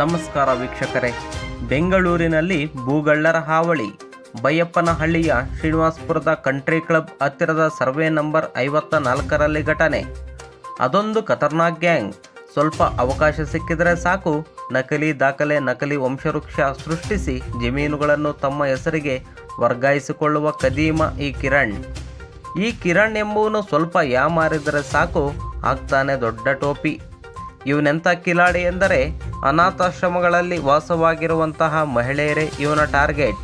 ನಮಸ್ಕಾರ ವೀಕ್ಷಕರೇ. ಬೆಂಗಳೂರಿನಲ್ಲಿ ಭೂಗಳ್ಳರ ಹಾವಳಿ. ಬೈಯಪ್ಪನಹಳ್ಳಿಯ ಶ್ರೀನಿವಾಸ್ಪುರದ ಕಂಟ್ರಿ ಕ್ಲಬ್ ಹತ್ತಿರದ ಸರ್ವೆ ನಂಬರ್ ಐವತ್ತ ನಾಲ್ಕರಲ್ಲಿ ಘಟನೆ. ಅದೊಂದು ಖತರ್ನಾಕ್ ಗ್ಯಾಂಗ್. ಸ್ವಲ್ಪ ಅವಕಾಶ ಸಿಕ್ಕಿದರೆ ಸಾಕು. ನಕಲಿ ದಾಖಲೆ, ನಕಲಿ ವಂಶವೃಕ್ಷ ಸೃಷ್ಟಿಸಿ ಜಮೀನುಗಳನ್ನು ತಮ್ಮ ಹೆಸರಿಗೆ ವರ್ಗಾಯಿಸಿಕೊಳ್ಳುವ ಕದೀಮ ಈ ಕಿರಣ್. ಈ ಕಿರಣ್ ಎಂಬುವನು ಸ್ವಲ್ಪ ಯಾಮಾರಿದರೆ ಸಾಕು. ಆಗ್ತಾನೆ ದೊಡ್ಡ ಟೋಪಿ. ಇವನೆಂಥ ಕಿಲಾಡಿ ಎಂದರೆ ಅನಾಥಾಶ್ರಮಗಳಲ್ಲಿ ವಾಸವಾಗಿರುವಂತಹ ಮಹಿಳೆಯರೇ ಇವನ ಟಾರ್ಗೆಟ್.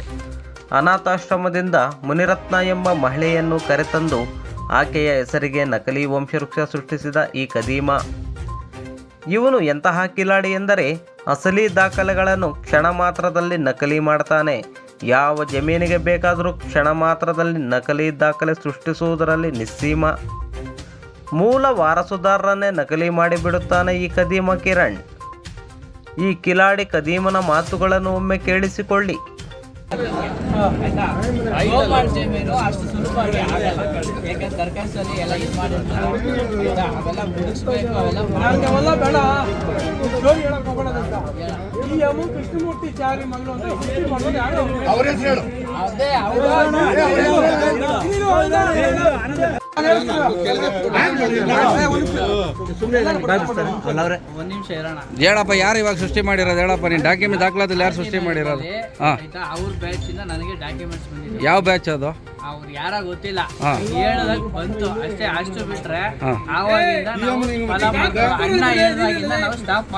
ಅನಾಥಾಶ್ರಮದಿಂದ ಮುನಿರತ್ನ ಎಂಬ ಮಹಿಳೆಯನ್ನು ಕರೆತಂದು ಆಕೆಯ ಹೆಸರಿಗೆ ನಕಲಿ ವಂಶವೃಕ್ಷ ಸೃಷ್ಟಿಸಿದ ಈ ಕದೀಮ ಇವನು ಎಂತಹ ಕಿಲಾಡಿ ಎಂದರೆ ಅಸಲಿ ದಾಖಲೆಗಳನ್ನು ಕ್ಷಣ ಮಾತ್ರದಲ್ಲಿ ನಕಲಿ ಮಾಡ್ತಾನೆ. ಯಾವ ಜಮೀನಿಗೆ ಬೇಕಾದರೂ ಕ್ಷಣ ಮಾತ್ರದಲ್ಲಿ ನಕಲಿ ದಾಖಲೆ ಸೃಷ್ಟಿಸುವುದರಲ್ಲಿ ನಿಸ್ಸೀಮ. ಮೂಲ ವಾರಸುದಾರರನ್ನೇ ನಕಲಿ ಮಾಡಿಬಿಡುತ್ತಾನೆ ಈ ಕದೀಮ ಕಿರಣ್. ಈ ಕಿಲಾಡಿ ಕದೀಮನ ಮಾತುಗಳನ್ನು ಒಮ್ಮೆ ಕೇಳಿಸಿಕೊಳ್ಳಿ. ಅವರೇ ಹೇಳು. ಅಷ್ಟು ಸುಲಭವಾಗಿ ಆಗಲ್ಲ ಯಾಕಂದ್ರೆ ಸರ್ಕಾರದಲ್ಲಿ ಎಲ್ಲ ಇದು ಮಾಡಿರ್ತಾರೆ ಆಯ್ತಾ? ಅವೆಲ್ಲ ಮುಗಿಸ್ಬೇಕು ಅವೆಲ್ಲ ಅವೆಲ್ಲ ಬೇಡ ಸ್ಟೋರಿ ಹೇಳಕ್ ಹೋಗೋಣ ಅಂತ ಈ ಅಮ್ಮ ಕೃಷ್ಣಮೂರ್ತಿ ಚಾರಿ ಮಗಳು ಅಂತ ಸೃಷ್ಟಿ ಮಾಡೋದು ಯಾರು ಅದೇ ಅವರು ಹೇಳಪ್ಪ, ಯಾರು ಇವಾಗ ಸೃಷ್ಟಿ ಮಾಡಿರೋದು? ಹೇಳಪ್ಪ, ನೀನು ಡಾಕ್ಯುಮೆಂಟ್ ದಾಖಲಾತಿಯಲ್ಲಿ ಯಾರು ಸೃಷ್ಟಿ ಮಾಡಿರೋದು? ಯಾವ ಬ್ಯಾಚ್ ಅದು? ಅವ್ರು ಯಾರ ಗೊತ್ತಿಲ್ಲ ಹೇಳದಾಗ ಬಂತು ಅಷ್ಟೇ ಅಷ್ಟು ಬಿಟ್ರೆ. ಆವಾಗಿಂದ ಅಣ್ಣ ಹೇಳ್ದಾಗಿಂದ ನಾವು ಸ್ಟಾಪ್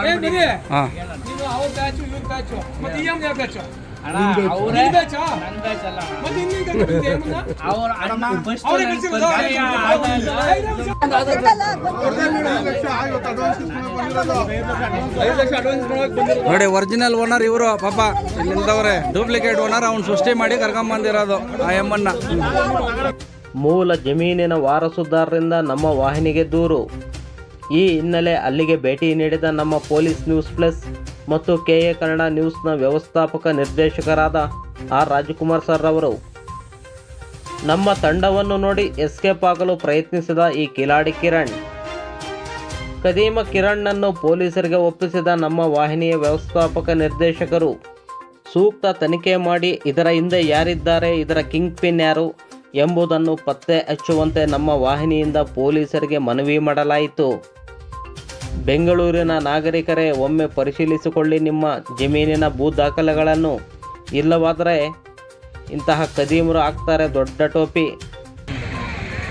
ನೋಡಿ ಒರಿಜಿನಲ್ ಓನರ್ ಇವರು ಪಾಪ ಇಲ್ಲಿಂದವ್ರೆ. ಡೂಪ್ಲಿಕೇಟ್ ಓನರ್ ಅವ್ನು ಸೃಷ್ಟಿ ಮಾಡಿ ಕರ್ಕೊಂಬಂದಿರೋದು ಆ ಎಮ್ಮನ್ನ ಮೂಲ ಜಮೀನಿನ ವಾರಸುದಾರರಿಂದ ನಮ್ಮ ವಾಹಿನಿಗೆ ದೂರು. ಈ ಹಿನ್ನೆಲೆ ಅಲ್ಲಿಗೆ ಭೇಟಿ ನೀಡಿದ ನಮ್ಮ ಪೊಲೀಸ್ ನ್ಯೂಸ್ ಪ್ಲಸ್ ಮತ್ತು ಕೆ ಎ ಕನ್ನಡ ನ್ಯೂಸ್ನ ವ್ಯವಸ್ಥಾಪಕ ನಿರ್ದೇಶಕರಾದ ಆರ್ ರಾಜಕುಮಾರ್ ಸರ್ ಅವರು ನಮ್ಮ ತಂಡವನ್ನು ನೋಡಿ ಎಸ್ಕೇಪ್ ಆಗಲು ಪ್ರಯತ್ನಿಸಿದ ಈ ಕಿಲಾಡಿ ಕಿರಣ್. ಕದೀಮ ಕಿರಣ್ಣನ್ನು ಪೊಲೀಸರಿಗೆ ಒಪ್ಪಿಸಿದ ನಮ್ಮ ವಾಹಿನಿಯ ವ್ಯವಸ್ಥಾಪಕ ನಿರ್ದೇಶಕರು, ಸೂಕ್ತ ತನಿಖೆ ಮಾಡಿ ಇದರ ಹಿಂದೆ ಯಾರಿದ್ದಾರೆ, ಇದರ ಕಿಂಗ್ ಪಿನ್ ಯಾರು ಎಂಬುದನ್ನು ಪತ್ತೆ ಹಚ್ಚುವಂತೆ ನಮ್ಮ ವಾಹಿನಿಯಿಂದ ಪೊಲೀಸರಿಗೆ ಮನವಿ ಮಾಡಲಾಯಿತು. ಬೆಂಗಳೂರಿನ ನಾಗರಿಕರೇ ಒಮ್ಮೆ ಪರಿಶೀಲಿಸಿಕೊಳ್ಳಿ ನಿಮ್ಮ ಜಮೀನಿನ ಭೂ ದಾಖಲೆಗಳನ್ನು ಇಲ್ಲವಾದರೆ ಇಂತಹ ಕದೀಮರು ಆಗ್ತಾರೆ ದೊಡ್ಡ ಟೋಪಿ.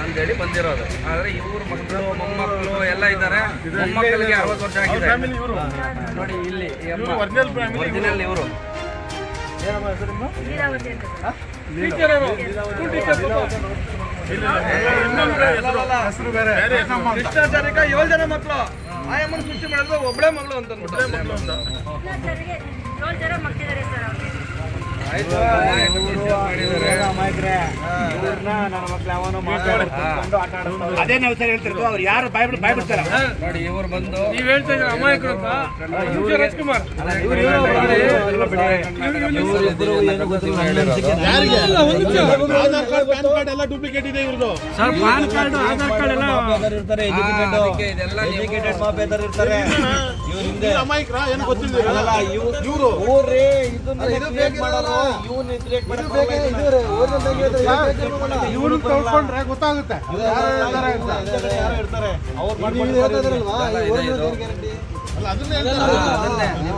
ಅಂತೇಳಿ ಬಂದಿರೋದು. ಆದರೆ ಇವ್ರ ಮಕ್ಕಳು ಮೊಮ್ಮಕ್ಕಳು ಎಲ್ಲ ಇದ್ದಾರೆ. ಮೊಮ್ಮಕ್ಕಳಿಗೆ ಅರವತ್ತು ವರ್ಷ ಆಗಿದೆ. ನೋಡಿ ಇಲ್ಲಿ ಒರಿಜಿನಲ್ ಇವರು ಟೀಚರ್ ಅವರು ಸ್ಕೂಲ್ ಟೀಚರ್ ಕೃಷ್ಣಾಚಾರ್ಯಕ ಏಳು ಜನ ಮಕ್ಕಳು. ಆ ಅಮ್ಮನ ಸೃಷ್ಟಿ ಮಾಡಿದ್ರೆ ಒಬ್ಬಳೇ ಮಗಳು ಅಂತ ಒಬ್ಬಳೇ ಮಗಳು ಅಂತ ಅದೇ ನಾವು ಸರ್ ಹೇಳ್ತಿರೋದು ಅವ್ರು ಯಾರು ಬೈಬಲ್ ಬಾಯ್ ಬಿಡ್ತಾರ ನೋಡಿ ಇವ್ರು ಬಂದು ನೀವ್ ಹೇಳ್ತಾ ಇದ್ರೆ ಅಮಾಯಕರು ರಾಜ್ಕುಮಾರ್ ಇವ್ರು ರಾಜ್ಕುಮಾರ್ ಅಲ್ಲ, ಒಂದ್ pan Aadhaar card pan card ಎಲ್ಲ ಡೂಪ್ಲಿಕೇಟ್ ಇದೆ ಇವ್ರದ್ದು ಇದೆಲ್ಲ ಅಮಾಯಕರ ಏನು ಗೊತ್ತಿಲ್ಲ ಇವರು ಇವರು ತಗೊಂಡ್ರೆ ಗೊತ್ತಾಗುತ್ತೆ.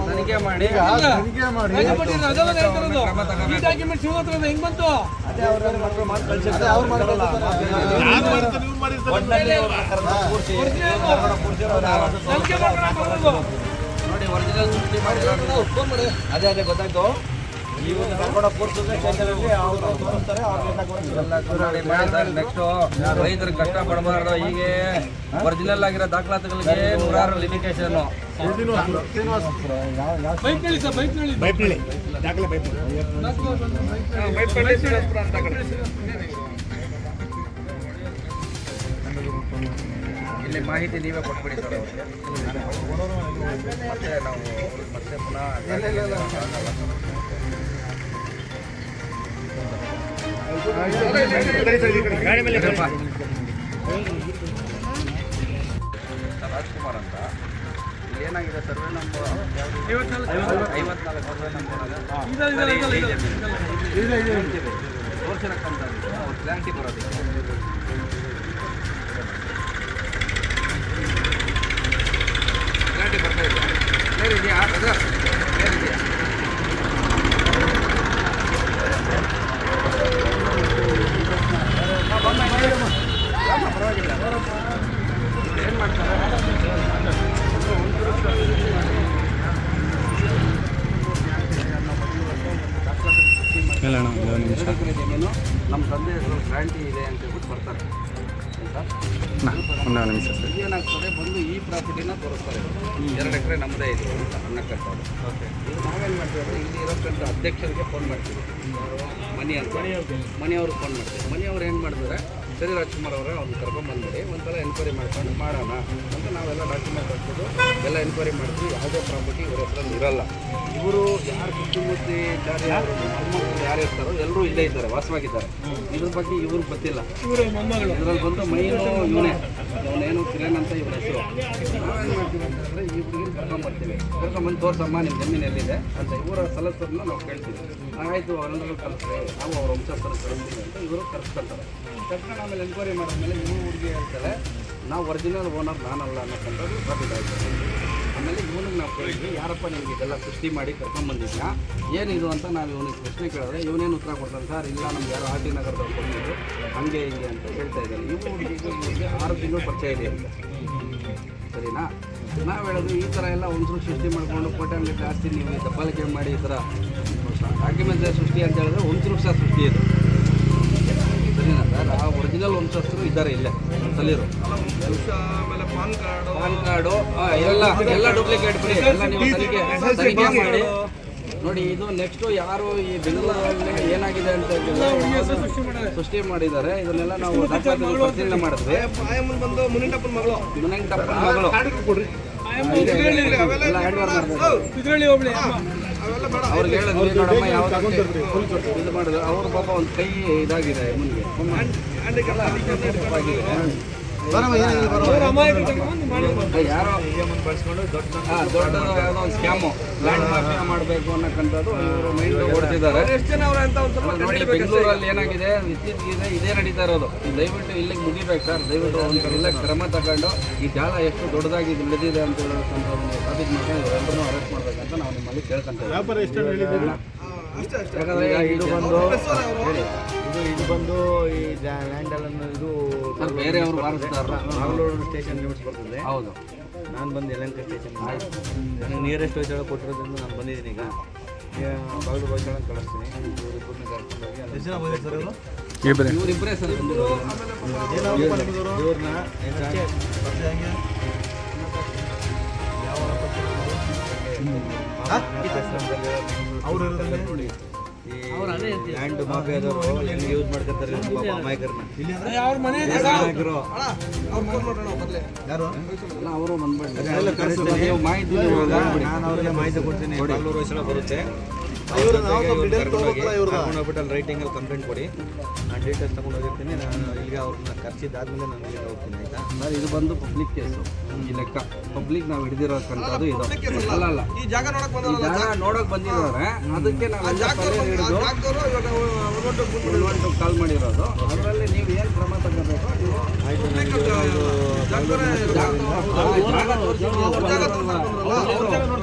ತನಿಖೆ ಮಾಡಿ. ಈ ಹತ್ರ ಹೆಂಗ್ ಬಂತು. ಅದೇ ಅದೇ ಗೊತ್ತಾಯ್ತು ಇವ್ರು ಕರ್ಕೊಂಡು ಕೂರ್ಸಿದ್ರೆ ಸ್ಟೇಷನಲ್ಲಿ ಅವ್ರು ತೋರಿಸ್ತಾರೆ ನೆಕ್ಸ್ಟ್ ರೈತರು ಕಷ್ಟ ಪಡಬಾರ್ದು. ಹೀಗೆ ಒರಿಜಿನಲ್ ಆಗಿರೋ ದಾಖಲಾತಿಗಳಿಗೆ ನೂರಾರು ಲಿಮಿಟೇಷನ್ ಬೈಕ್ ಹೇಳಿ ಸರ್ ಬೈಕ್ ಹೇಳಿ ಬೈಪ್ನಳ್ಳಿ ದಾಖಲೆ ಬೈಪ್ನಳ್ಳಿ ಇಲ್ಲಿ ಮಾಹಿತಿ ನೀವೇ ಕೊಟ್ಬಿಡಿ ಸರ್ ಮತ್ತೆ ನಾವು ಮತ್ತೆ ಪುನಃ ಗಾಡಿ ಮೇಲೆ ರಾಜ್ಕುಮಾರ್ ಅಂತ. ಏನಾಗಿದೆ ಸರ್ವೆ ನಂಬರ್ ಐವತ್ನಾಲ್ಕು ಸರ್ವೆ ನಂಬರ್. ತೋರ್ಸಿರಕ್ಕಂತ ಕ್ಲಾರಿಟಿ ಬರೋದಕ್ಕೆ ಕ್ಲಾರಿಟಿ ಬರ್ತಾ ಇದೆ ಸರಿ ಇದೆಯಾ ಜಮೀನು ನಮ್ಮ ತಂದೆ ಹೆಸರು ಗ್ಯಾರಂಟಿ ಇದೆ ಅಂತ ಹೇಳ್ಬಿಟ್ಟು ಬರ್ತಾರೆ. ಒಂದೇ ನಿಮಿಷ ಸರ್. ಏನಾಗ್ತದೆ ಬಂದು ಈ ಪ್ರಾಪರ್ಟಿನ ತೋರಿಸ್ತಾರೆ. ಎರಡು ಎಕರೆ ನಮ್ಮದೇ ಇದೆ ಅಂತ ಅನ್ನಕ್ಕಂಥದ್ದು. ಈಗ ನಾವೇನು ಮಾಡ್ತೀವಿ ಅಂದರೆ ಇಲ್ಲಿ ಇರೋಕ್ಕಂಥ ಅಧ್ಯಕ್ಷರಿಗೆ ಫೋನ್ ಮಾಡ್ತೀವಿ? ಮನಿ ಅಂತ ಮನೆಯವ್ರಿಗೆ ಫೋನ್ ಮಾಡ್ತೀವಿ. ಮನೆಯವ್ರು ಏನು ಮಾಡಿದ್ರೆ ಸರಿ ರಾಜ್ಕುಮಾರ್ ಅವರೇ ಅವ್ನು ಕರ್ಕೊಂಬಂದ್ಬಿಡಿ ಒಂದ್ಸಲ ಎನ್ಕ್ವೈರಿ ಮಾಡ್ಕೊಂಡು ಮಾಡೋಣ ಅಂತ ನಾವೆಲ್ಲ ಡಾಕ್ಯುಮೆಂಟ್ ಹಾಕ್ಬೋದು ಎಲ್ಲ ಎನ್ಕ್ವೈರಿ ಮಾಡ್ತೀವಿ ಯಾವುದೇ ಪ್ರಾಪರ್ಟಿ ಇವ್ರ ಹೆಸರಲ್ಲಿ ಇರಲ್ಲ. ಇವರು ಯಾರು ಸುತ್ತಮುತ್ತಿ ಚಾರಿ ಯಾರು ಇರ್ತಾರೋ ಎಲ್ಲರೂ ಇಲ್ಲೇ ಇದ್ದಾರೆ ವಾಸವಾಗಿದ್ದಾರೆ. ಇದ್ರ ಬಗ್ಗೆ ಇವ್ರಿಗೆ ಗೊತ್ತಿಲ್ಲ. ಇದ್ರಲ್ಲಿ ಬಂದು ಮೈನು ಇವನೇ. ಅವನೇನು ಕಿರಣ್ ಅಂತ ಇವ್ರ ಕರ್ಕೊಂಬರ್ತೀವಿ ಕರ್ಕೊಂಬಂದು ತೋರ್ಸಮ್ಮ ನಿಮ್ಮ ಜಮೀನು ಎಲ್ಲಿದೆ ಅಂತ ಇವರ ಸಲಸರನ್ನ ನಾವು ಕೇಳ್ತೀವಿ. ಆಯಿತು, ಅವರೆಲ್ಲರೂ ಕಳಿಸ್ರಿ. ನಾವು ಅವ್ರ ವಂಶಸ್ಥರ ಕಳಿಸ್ತೀವಿ ಅಂತ ಇವರು ಕರ್ಸ್ಕೊಂತಾರೆ ಕರ್ಸ್ಕೊಂಡು ಆಮೇಲೆ ಎನ್ಕ್ವೈರಿ ಮಾಡಿದ್ಮೇಲೆ ಇವರು ಹುಡುಗಿ ಹೇಳ್ತಾರೆ, ನಾವು ಒರಿಜಿನಲ್ ಓನರ್ ನಾನಲ್ಲ ಅನ್ನೋಕ್ಕಂಥದ್ದು ಸಾಬೀತಾಯಿತು ಆಮೇಲೆ ಇವನಿಗೆ ನಾವು ಕೇಳಿದ್ವಿ ಯಾರಪ್ಪ ನಿಮಗೆ ಇದೆಲ್ಲ ಸೃಷ್ಟಿ ಮಾಡಿ ಕರ್ಕೊಂಬಂದಿದ್ಯಾ ಏನಿದು ಅಂತ ನಾವು ಇವನಿಗೆ ಪ್ರಶ್ನೆ ಕೇಳಿದ್ರೆ, ಇವನೇನು ಉತ್ತರ ಕೊಡ್ತಾನೆ? ಸರ್, ಇಲ್ಲ, ನಮ್ಗೆ ಯಾರು ಆರ್ ಟಿ ನಗರದವ್ರು ಬಂದಿದ್ದು ಹಂಗೆ ಹಿಂಗೆ ಅಂತ ಹೇಳ್ತಾ ಇದ್ದಾನೆ ಇವು ಇವ್ರಿಗೆ ಆರು ತಿಂಗಳು ಪರಿಚಯ ಇದೆ ಅಂತ. ಸರಿನಾ? ನಾವು ಹೇಳೋದು ಈ ಥರ ಎಲ್ಲ ಒಂಚೂರು ಸೃಷ್ಟಿ ಮಾಡಿಕೊಂಡು ಕೋಟ್ಯಾಂಗಟ್ಟಲೆ ಜಾಸ್ತಿ ನೀವು ದಬ್ಬಾಲಿಕೆ ಮಾಡಿ ಈ ಥರ ಡಾಕ್ಯುಮೆಂಟ್ ಸೃಷ್ಟಿ ಅಂತ ಹೇಳಿದ್ರೆ ವಂಶವೃಕ್ಷ ಸೃಷ್ಟಿ ಇದು ಸರಿನಾ ಸರ್? ಆ ಒರಿಜಿನಲ್ ವಂಶಸ್ಥರು ಇದ್ದಾರೆ ಇಲ್ಲೇ ಸಲೀರು ಪಾನ್ ಕಾರ್ಡು. ಪಾನ್ ಕಾರ್ಡು ಎಲ್ಲ ಎಲ್ಲ ಡೂಪ್ಲಿಕೇಟ್ ಬಿಡಿ. ಎಲ್ಲ ನೀವು ತನಿಖೆ ತನಿಖೆ ಮಾಡಿ. ನೋಡಿ ಇದು ನೆಕ್ಸ್ಟ್ ಯಾರು ಈ ಬೆಂಗಳೂರಲ್ಲಿ ಏನಾಗಿದೆ ಅಂತ ಸೃಷ್ಟಿ ಮಾಡಿದ್ದಾರೆ. ಇದನ್ನೆಲ್ಲ ನಾವು ಪರಿಶೀಲನೆ ಮಾಡಿದ್ವಿ ಬಂದು ಮುನಿಂಟಪ್ಪನ ಮಗಳು. ಮುನಂಗಟಪ್ಪನ ಮಗಳು. ಇದೆ, ಇದ್ರಲ್ಲಿ ಹೋಗ್ಲಿ ಅವ್ರಿಗೆ ನೋಡಮ್ಮ ಯಾವ ಅವ್ರ ಪಾಪ ಒಂದು ಕೈ ಇದಾಗಿದೆ ಮುಂದೆ ಯಾವುದೋ ಒಂದು ಸ್ಕ್ಯಾಮು ಲ್ಯಾಂಡ್ ಮಾಫಿಯಾ ಮಾಡಬೇಕು ಅನ್ನಕ್ಕಂಥದ್ದು ಇವರು ಮೈಂಡ್ ಓಡ್ತಿದ್ದಾರೆ. ಎಷ್ಟು ಜನ ಅವ್ರೆ ಒಂದು ಸ್ವಲ್ಪ ನೋಡಿ ಬೆಂಗಳೂರಲ್ಲಿ ಏನಾಗಿದೆ? ಇತ್ತೀಚೆಗೆ ಇದೇ ನಡೀತಾ ಇರೋದು. ದಯವಿಟ್ಟು ಇಲ್ಲಿಗೆ ಮುಗಿಬೇಕು ಸರ್. ದಯವಿಟ್ಟು ಒಂದು ಇಲ್ಲ ಕ್ರಮ ತಗೊಂಡು ಈ ಜಾಲ ಎಷ್ಟು ದೊಡ್ಡದಾಗಿ ಇದು ಬೆಳೆದಿದೆ ಅಂತ ಹೇಳೋಕ್ಕಂಥದ್ದು ಸಾಬೀತು ಮಾಡ್ಕೊಂಡು ಇವರೆಲ್ಲರೂ ಅರೆಸ್ಟ್ ಮಾಡ್ಬೇಕಂತ ನಾವು ನಿಮ್ಮಲ್ಲಿ ಕೇಳ್ಕೊಂತೇವೆ ಅಷ್ಟೇ ಅಷ್ಟೇ. ಯಾಕಂದ್ರೆ ಇದು ಬಂದು ಇದು ಇದು ಬಂದು ಈ ಲ್ಯಾಂಡ್ ಅನ್ನು ಇದು ಸರ್ ಬೇರೆ ಅವರು ಮಂಗಳೂರು ಸ್ಟೇಷನ್ ಲಿಮಿಟ್ಸ್ ಬರ್ತದೆ. ಹೌದು. ನಾನು ಬಂದು ಯಲಹಂಕ ಸ್ಟೇಷನ್ ನನಗೆ ನಿಯರೆಸ್ಟ್ ಹೊಯ್ಸಳ ಕೊಟ್ಟಿರೋದ್ರಿಂದ ನಾನು ಬಂದಿದ್ದೀನಿ ಈಗ. ಬಾಗಿಲು ಕಳಿಸ್ತೀನಿ. ಇವರಿಬ್ಬರನ್ನ ಹೋಗಿ ಇವರಿಬ್ಬರೇ ಸರ್ ಅವರು ನೋಡಿ ಈ ಲ್ಯಾಂಡ್ ಮಾಫಿಯಾದವರು ಹೆಂಗೆ ಯೂಸ್ ಮಾಡ್ಕೊತಾರೆ ಪಾಪ ಅಮಾಯಕರನ್ನ ಅವ್ರ ಮನೆ ಇದೆ ಸರ್. ಅಮಾಯಕರು. ಅವ್ರು ಫೋನ್ ಮಾಡೋಣ ಮೊದಲೇ. ಎಲ್ಲ ಅವರು ಬಂದ್ಬಿಡಿ ನೀವು ಮಾಹಿತಿ ನಾನು ಅವರಿಗೆ ಮಾಹಿತಿ ಕೊಡ್ತೀನಿ. ಬೆಂಗಳೂರು ಬರುತ್ತೆ. ಅಲ್ಲಿ ರೈಟಿಂಗಲ್ಲಿ ಕಂಪ್ಲೇಂಟ್ ಕೊಡಿ. ನಾನು ಡೀಟೇಲ್ಸ್ ತಗೊಂಡು ಹೋಗಿರ್ತೀನಿ. ನಾನು ಇಲ್ಲಿಗೆ ಅವ್ರನ್ನ ಕರ್ಸಿದ್ದಾದ್ಮೇಲೆ ನಾನು ಇಲ್ಲಿಗೆ ಹೋಗ್ತೀನಿ ಆಯ್ತಾ? ಇದು ಬಂದು ಪಬ್ಲಿಕ್ ಕೇಸು ಈ ಲೆಕ್ಕ. ಪಬ್ಲಿಕ್ ನಾವು ಹಿಡಿದಿರೋಕ್ಕಂಥದ್ದು ಇದು. ಅಲ್ಲ. ಅಲ್ಲ ಈ ಜಾಗ ನೋಡಕ್ ಬಂದಲ್ಲ ಜಾಗ ನೋಡಕ್ ಬಂದಿದ್ದಾರೆ ಅದಕ್ಕೆ ಹಿಡಿದು ಕಾಲ್ ಮಾಡಿರೋದು ನೀವು ಏನು ಕ್ರಮ ತಗೋಬೇಕು ನೀವು ಆಯಿತು ನನಗೆ ಇದು ಜಾಗ ತೋರಿಸಿದ್ರಲ್ಲ,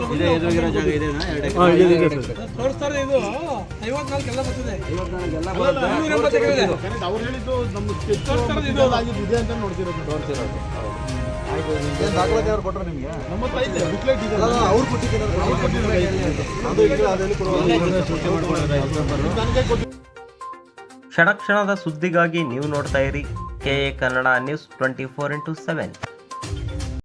ಇದೇ ಎದುರಿಗಿರೋ ಜಾಗ ಇದೆನಾ ಎರಡು ಎಕರೆ ತೋರಿಸ್ತಾರೆ ಇದು ಐವತ್ನಾಲ್ಕು ಎಲ್ಲ ಬರ್ತದೆ ಇವತ್ತು ನನಗೆಲ್ಲ ಬರುತ್ತೆ. ನೂರ ಎಂಬತ್ತು ಇದೆ. ಅವ್ರು ಹೇಳಿದ್ದು ನಮ್ಮ ತೋರಿಸ್ತಾರೆ ಇದು. ಇದೆ ಅಂತ ನೋಡ್ತಿರೋದು ತೋರಿಸಿರೋದು ಆಯಿತು ದಾಖಲಾತಿ ಅವ್ರು ಕೊಟ್ಟರು ನಿಮಗೆ ನಮ್ಮ ಹತ್ರ ಇದೆ ಬುಕ್ಲೆಟ್ ಇದೆ ಅವ್ರು ಕೊಟ್ಟಿದ್ದಾರೆ ಅವ್ರು ಕೊಟ್ಟಿದ್ದಾರೆ ಅದು ಇಲ್ಲ ಅದೆಲ್ಲಿ ನನಗೆ ಕೊಟ್ಟು ಕ್ಷಣ ಕ್ಷಣದ ಸುದ್ದಿಗಾಗಿ ನೀವು ನೋಡ್ತಾ ಇರಿ K A Kannada news twenty four into seven.